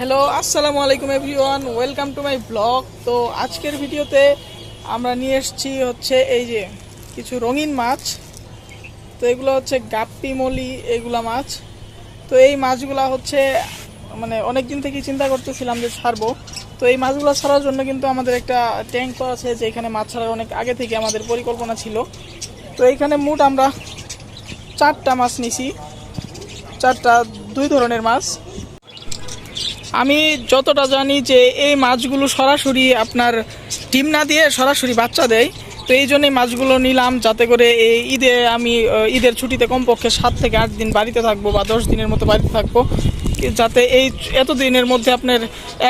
Hello আসসালামু আলাইকুম everyone welcome to my blog তো আজকের ভিডিওতে আমরা নিয়ে এসেছি হচ্ছে এই যে কিছু রঙিন মাছ। তো এগুলো হচ্ছে গাপ্পি, মলি, এগুলা মাছ। তো এই মাছগুলা হচ্ছে মানে অনেক দিন থেকে চিন্তা করতেছিলাম যে ছাড়বো। তো এই মাছগুলো ছাড়ার জন্য কিন্তু আমাদের একটা ট্যাঙ্ক আছে যে এখানে মাছ ছাড়ার অনেক আগে থেকে আমাদের পরিকল্পনা ছিল। তো এইখানে মোট আমরা চারটা মাছ নিছি। চারটা, দুই ধরনের মাছ। আমি যতটা জানি যে এই মাছগুলো সরাসরি আপনার ডিম না দিয়ে সরাসরি বাচ্চা দেয়, তো এই জন্যই মাছগুলো নিলাম যাতে করে এই ঈদে আমি ঈদের ছুটিতে কমপক্ষে সাত থেকে আট দিন বাড়িতে থাকব বা দশ দিনের মতো বাড়িতে থাকব যাতে এই এত দিনের মধ্যে আপনার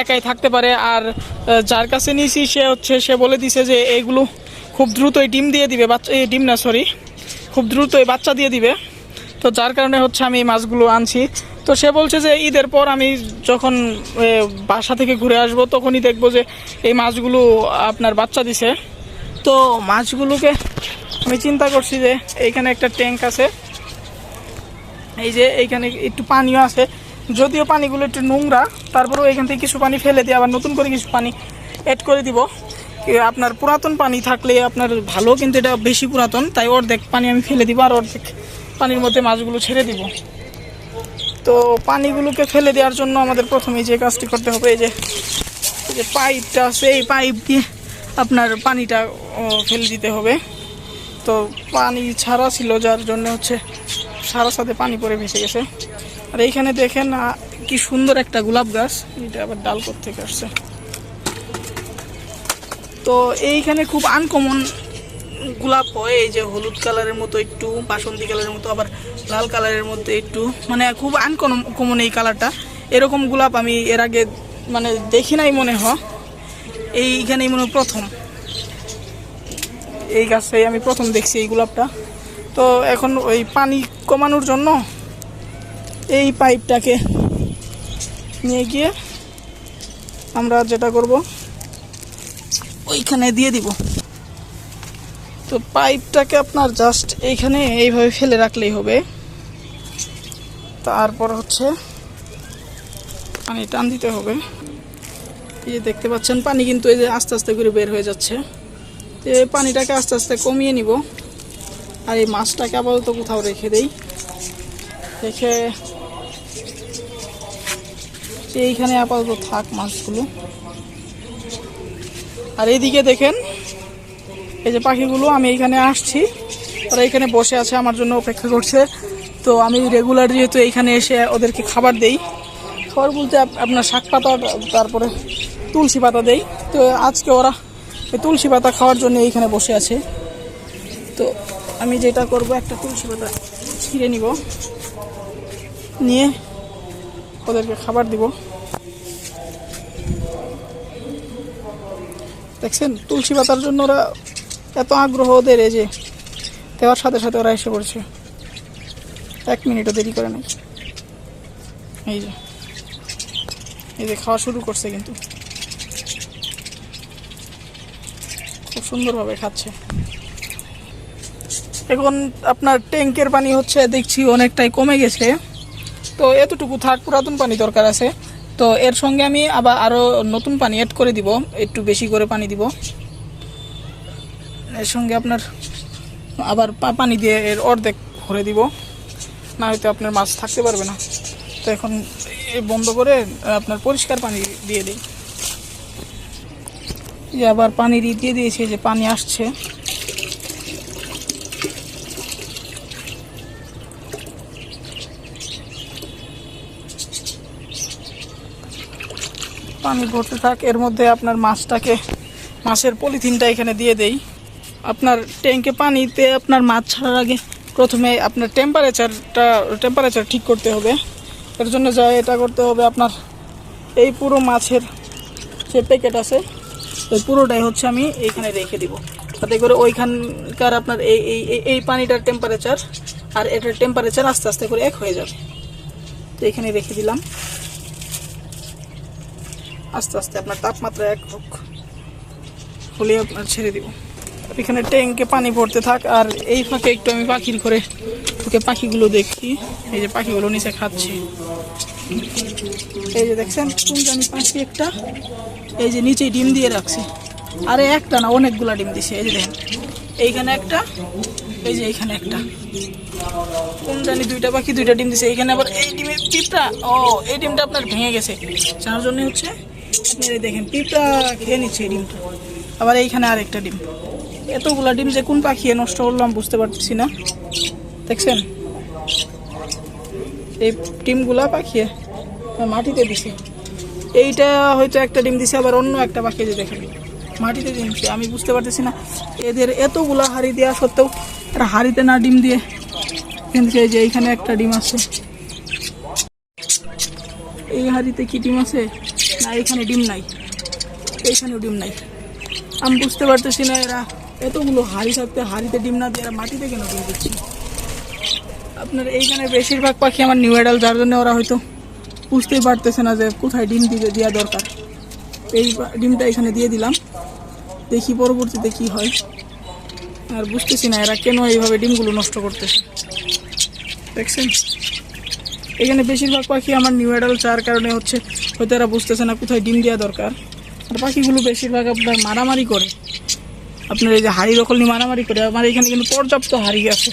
একাই থাকতে পারে। আর যার কাছে নিয়েছি সে হচ্ছে, সে বলে দিছে যে এইগুলো খুব দ্রুতই ডিম দিয়ে দিবে, বাচ্চা, এই ডিম না, সরি, খুব দ্রুতই বাচ্চা দিয়ে দিবে। তো যার কারণে হচ্ছে আমি এই মাছগুলো আনছি। তো সে বলছে যে ঈদের পর আমি যখন বাসা থেকে ঘুরে আসব, তখনই দেখব যে এই মাছগুলো আপনার বাচ্চা দিছে। তো মাছগুলোকে আমি চিন্তা করছি যে এইখানে একটা ট্যাঙ্ক আছে। এই যে এইখানে একটু পানিও আছে। যদিও পানিগুলো একটু নোংরা, তারপরেও এখান থেকে কিছু পানি ফেলে দিয়ে আবার নতুন করে কিছু পানি অ্যাড করে দিব। আপনার পুরাতন পানি থাকলে আপনার ভালো, কিন্তু এটা বেশি পুরাতন, তাই অর্ধেক পানি আমি ফেলে দিব আর অর্ধেক পানির মধ্যে মাছগুলো ছেড়ে দিব। তো পানিগুলোকে ফেলে দেওয়ার জন্য আমাদের প্রথমেই যে কাজটি করতে হবে, এই যে যে পাইপটা আছে, এই পাইপ দিয়ে আপনার পানিটা ফেলে দিতে হবে। তো পানি ছাড়া ছিল, যার জন্য হচ্ছে সারা সাথে পানি পড়ে ভেসে গেছে। আর এইখানে দেখেন কি সুন্দর একটা গোলাপ গাছ, এটা আবার ডাল থেকে আসছে। তো এইখানে খুব আনকমন গোলাপ হয়, এই যে হলুদ কালারের মতো একটু, বাসন্তী কালারের মতো, আবার লাল কালারের মধ্যে একটু। মানে খুব আনকমন এই কালারটা। এরকম গোলাপ আমি এর আগে মানে দেখি নাই মনে হয়। এইখানেই মনে প্রথম। এই গাছে আমি প্রথম দেখছি এই গোলাপটা তো এখন ওই পানি কমানোর জন্য এই পাইপটাকে নিয়ে গিয়ে আমরা যেটা করব, ওইখানে দিয়ে দিব। তো পাইপটাকে আপনার জাস্ট এইখানে এইভাবে ফেলে রাখলেই হবে। তারপর হচ্ছে পানি টান দিতে হবে। এই যে দেখতে পাচ্ছেন, পানি কিন্তু এই যে আস্তে আস্তে করে বের হয়ে যাচ্ছে। তো এই পানিটাকে আস্তে আস্তে কমিয়ে নিব। আর এই মাছটাকে আপাতত কোথাও রেখে দেই। রেখে এইখানে আপাতত থাক মাছগুলো। আর এইদিকে দেখেন এই যে পাখিগুলো, আমি এইখানে আসছি। ওরা এখানে বসে আছে, আমার জন্য অপেক্ষা করছে। তো আমি রেগুলার যেহেতু এইখানে এসে ওদেরকে খাবার দেই, খাবার বলতে আপনার শাক পাতা, তারপরে তুলসী পাতা দেই। তো আজকে ওরা এই তুলসী পাতা খাওয়ার জন্য এইখানে বসে আছে। তো আমি যেটা করব, একটা তুলসী পাতা ছিঁড়ে নিব। নিয়ে ওদেরকে খাবার দিব। দেখছেন? তুলসী পাতার জন্য ওরা এত আগ্রহ ওদের এই যে দেওয়ার সাথে সাথে ওরা এসে পড়ছে। এক মিনিটও দেরি করে নাই। এই যে। এই যে খাওয়া শুরু করছে কিন্তু। খুব সুন্দরভাবে খাচ্ছে। এখন আপনার ট্যাঙ্কের পানি হচ্ছে, দেখছি অনেকটাই কমে গেছে। তো এতটুকু থাক, পুরাতন পানি দরকার আছে। তো এর সঙ্গে আমি আবার আরও নতুন পানি অ্যাড করে দিব। একটু বেশি করে পানি দিব। এর সঙ্গে আপনার আবার পানি দিয়ে এর অর্ধেক ভরে দিব। না হয়তো আপনার মাছ থাকতে পারবে না। তো এখন বন্ধ করে আপনার পরিষ্কার পানি দিয়ে দিই। যে আবার পানি দিয়ে দিয়েছে যে পানি আসছে। পানি ভরতে থাক, এর মধ্যে আপনার মাছটাকে, মাছের পলিথিনটা এখানে দিয়ে দেই। আপনার ট্যাঙ্কে পানিতে আপনার মাছ ছাড়ার আগে প্রথমে আপনার টেম্পারেচারটা টেম্পারেচার ঠিক করতে হবে। এর জন্য যা এটা করতে হবে আপনার এই পুরো মাছের যে প্যাকেট আছে, ওই পুরোটাই হচ্ছে আমি এইখানে রেখে দিব। তাতে করে ওইখানকার আপনার এই এই, এই- পানিটার টেম্পারেচার আর এটার টেম্পারেচার আস্তে আস্তে করে এক হয়ে যাবে। তো এখানে রেখে দিলাম। আস্তে আস্তে আপনার তাপমাত্রা এক হোক। হলে আপনার ছেড়ে দিব। এখানে ট্যাঙ্কে পানি পড়তে থাক, আর এই ফাঁকে একটু আমি পাখির করে ওকে পাখিগুলো দেখি। এই যে পাখিগুলো নিচে খাচ্ছি। এই যে দেখছেন কোন জানি পাখি একটা। এই যে নিচে ডিম দিয়ে রাখছে। আরে একটা না, অনেকগুলা ডিম দিছে। এই যে দেখেন, এইখানে একটা, এই যে এইখানে একটা। কোন জানি দুইটা পাখি, দুইটা ডিম দিছে। এইখানে আবার এই ডিমের পিঁপড়া। ও, এই ডিমটা আপনার ভেঙে গেছে। যার জন্য হচ্ছে আপনার দেখেন, পিঁপড়া খেয়ে নিচ্ছে এই ডিমটা। আবার এইখানে আরেকটা ডিম। এতগুলা ডিম যে কোন পাখি নষ্ট করলাম বুঝতে পারতেছি না। দেখছেন? এই ডিমগুলা পাখিয়ে মাটিতে দিছে। এইটা হয়তো একটা ডিম দিছে, আবার অন্য একটা পাখি যে দেখেন, মাটিতে দিছে আমি বুঝতে পারতেছি না, এদের এতগুলা হাড়ি দেওয়া সত্ত্বেও এরা হাড়িতে না ডিম দিয়ে কিন্তু এই যে এইখানে একটা ডিম আছে। এই হাড়িতে কি ডিম আছে? না এখানে ডিম নাই। এইখানেও ডিম নাই। আমি বুঝতে পারতেছি না এরা এতগুলো হাড়ি থাকতে হাড়িতে ডিম না দিয়ে মাটিতে কেন ডিম দিচ্ছে? আপনার এইখানে বেশিরভাগ পাখি আমার নিউ অ্যাডাল যার জন্য ওরা হয়তো বুঝতেই পারতেছে না যে কোথায় ডিম দিতে দেওয়া দরকার। এই ডিমটা এখানে দিয়ে দিলাম। দেখি পরবর্তীতে কি হয়। আর বুঝতেছি না এরা কেন এইভাবে ডিমগুলো নষ্ট করতেছে। দেখছেন? এখানে বেশিরভাগ পাখি আমার নিউ অ্যাডাল চার কারণে হচ্ছে হয়তো এরা বুঝতেছে না কোথায় ডিম দেওয়া দরকার। আর পাখিগুলো বেশিরভাগ আপনার মারামারি করে। আপনার এই যে হাড়ি দখল নিয়ে মারামারি করে, আমার এখানে কিন্তু পর্যাপ্ত হাড়ি আছে।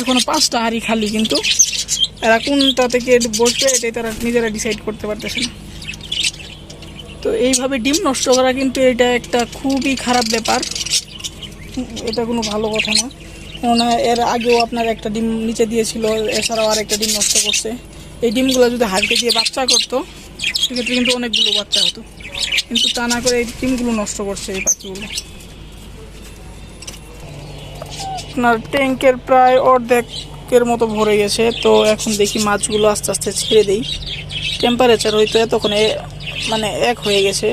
এখনও পাঁচটা হাড়ি খালি কিন্তু এরা কোনটা থেকে বসবে এটাই তারা নিজেরা ডিসাইড করতে পারতেছে না। তো এইভাবে ডিম নষ্ট করা কিন্তু এটা একটা খুবই খারাপ ব্যাপার। এটা কোনো ভালো কথা না। কেননা এর আগেও আপনার একটা ডিম নিচে দিয়েছিল, এছাড়াও আর একটা ডিম নষ্ট করছে। এই ডিমগুলো যদি হাড়িতে দিয়ে বাচ্চা করতো, সেক্ষেত্রে কিন্তু অনেকগুলো বাচ্চা হতো। কিন্তু তা না করে এই ডিমগুলো নষ্ট করছে এই পাখিগুলো। আপনার ট্যাঙ্কের প্রায় অর্ধেকের মতো ভরে গেছে। তো এখন দেখি মাছগুলো আস্তে আস্তে ছেড়ে দিই। টেম্পারেচার হয়তো এতক্ষণে মানে এক হয়ে গেছে।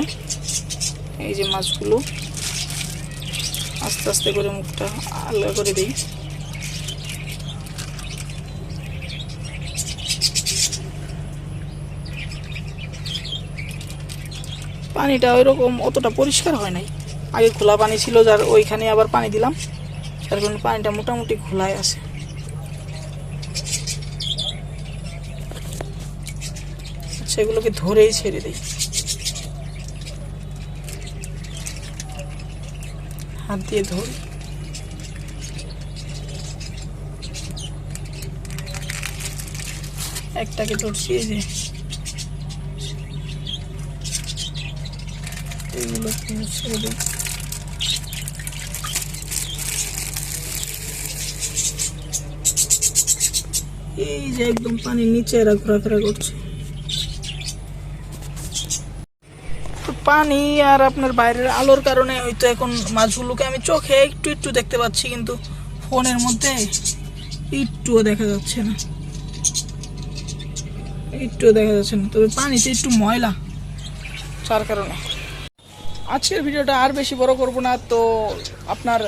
এই যে মাছগুলো, আস্তে আস্তে করে মুখটা আলাদা করে দিই। পানিটা ওইরকম অতটা পরিষ্কার হয় নাই। আগে খোলা পানি ছিল, যার ওইখানে আবার পানি দিলাম। যার কারণে পানিটা মোটামুটি খোলাই আছে। সেগুলোকে ধরেই ছেড়ে দিই। হাত দিয়ে ধরি। একটাকে ধরছি, এই যে এগুলো ছেড়ে দিই। এই যে একদম পানির নিচে এরা ঘোরাফেরা করছে। পানি আর আপনার বাইরের আলোর কারণে হয়তো এখন মাছগুলোকে আমি চোখে একটু একটু দেখতে পাচ্ছি, কিন্তু ফোনের মধ্যে একটুও দেখা যাচ্ছে না। একটুও দেখা যাচ্ছে না। তবে পানিতে একটু ময়লা তার কারণে। আজকের ভিডিওটা আর বেশি বড় করব না, তো আপনার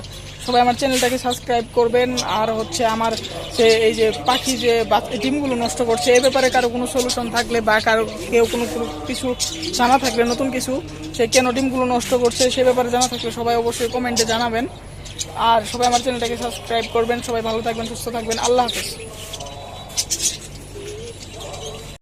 সবাই আমার চ্যানেলটাকে সাবস্ক্রাইব করবেন। আর হচ্ছে আমার যে এই যে পাখি যে ডিমগুলো নষ্ট করছে, এ ব্যাপারে কারও কোনো সলিউশন থাকলে বা কারও কেউ কোনো কিছু জানা থাকলে, নতুন কিছু, সে কেন ডিমগুলো নষ্ট করছে, সে ব্যাপারে জানা থাকলে সবাই অবশ্যই কমেন্টে জানাবেন। আর সবাই আমার চ্যানেলটাকে সাবস্ক্রাইব করবেন। সবাই ভালো থাকবেন, সুস্থ থাকবেন। আল্লাহ হাফেজ।